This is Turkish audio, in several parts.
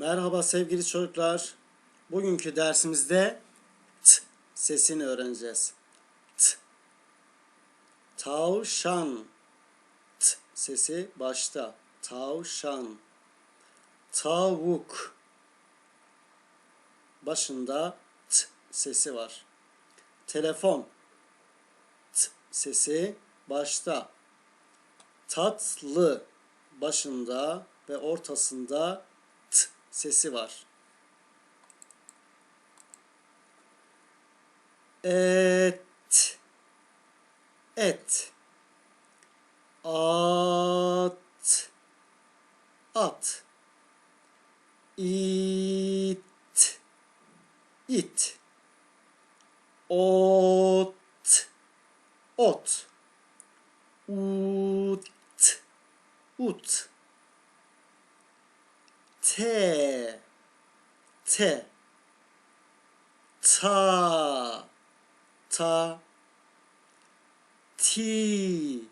Merhaba sevgili çocuklar. Bugünkü dersimizde t sesini öğreneceğiz. T. Tavşan. T sesi başta. Tavşan. Tavuk. Başında t sesi var. Telefon. T sesi başta. Tatlı başında ve ortasında sesi var. Et. Et. At. At. İt. İt. Ot. Ot. Ut. Ut 세, 세, 차, 차, 티,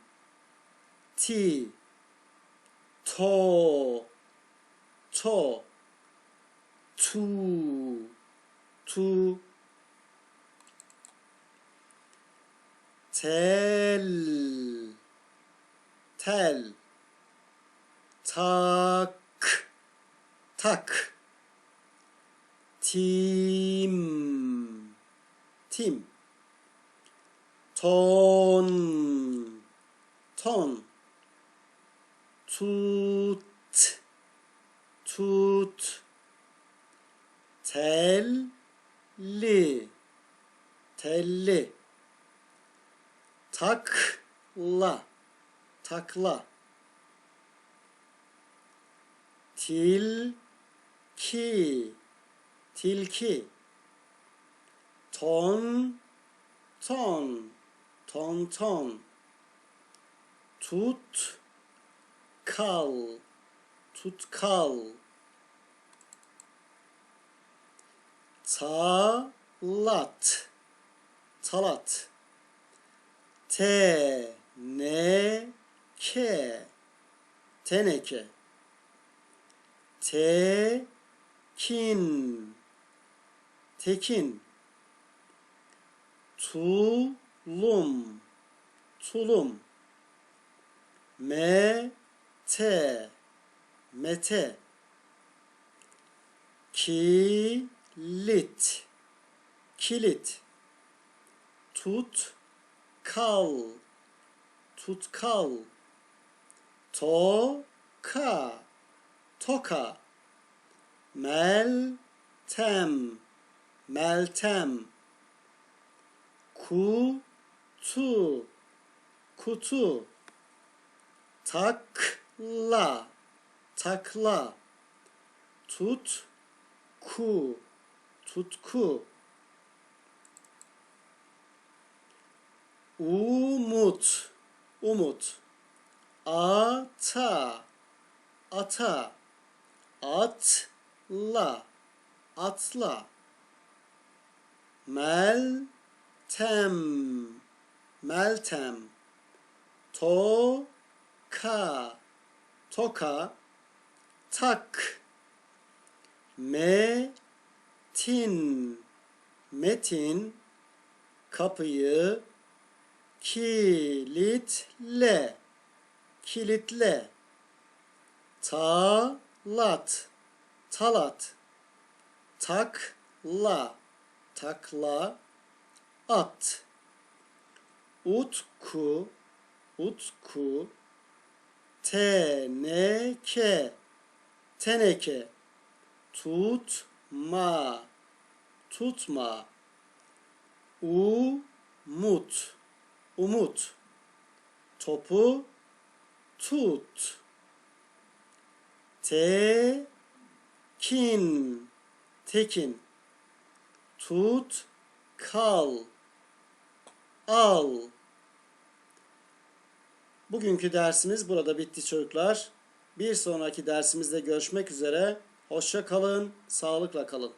티, 초, 초, 추, 추, 젤, 텔, 착, tak. Tim. Tim. Ton. Ton. Tut. Tut. Telli. Telli. Takla. Takla tilki. Tilki. Ton. Ton. Ton ton. Tut. Kal. Tut kal talat. Talat. Te ne ke teneke tekin. Tekin. Tulum. Tulum. Mete. Mete. Kilit. Kilit. Tut kal tut kal toka. Toka meltem. Meltem. Kutu. Kutu. Takla. Takla. Tutku. Tutku. Umut. Umut. Ata. Ata atla atla. Meltem meltem. Toka toka. Tak. Metin metin. Kapıyı kilitle kilitle. Talat talat. Takla. Takla. At. Utku. Utku. Teneke. Teneke. Tutma. Tutma. Umut. Umut. Topu tut tekin tekin tut kal al Bugünkü dersimiz burada bitti çocuklar. Bir sonraki dersimizde görüşmek üzere. Hoşça kalın, sağlıkla kalın.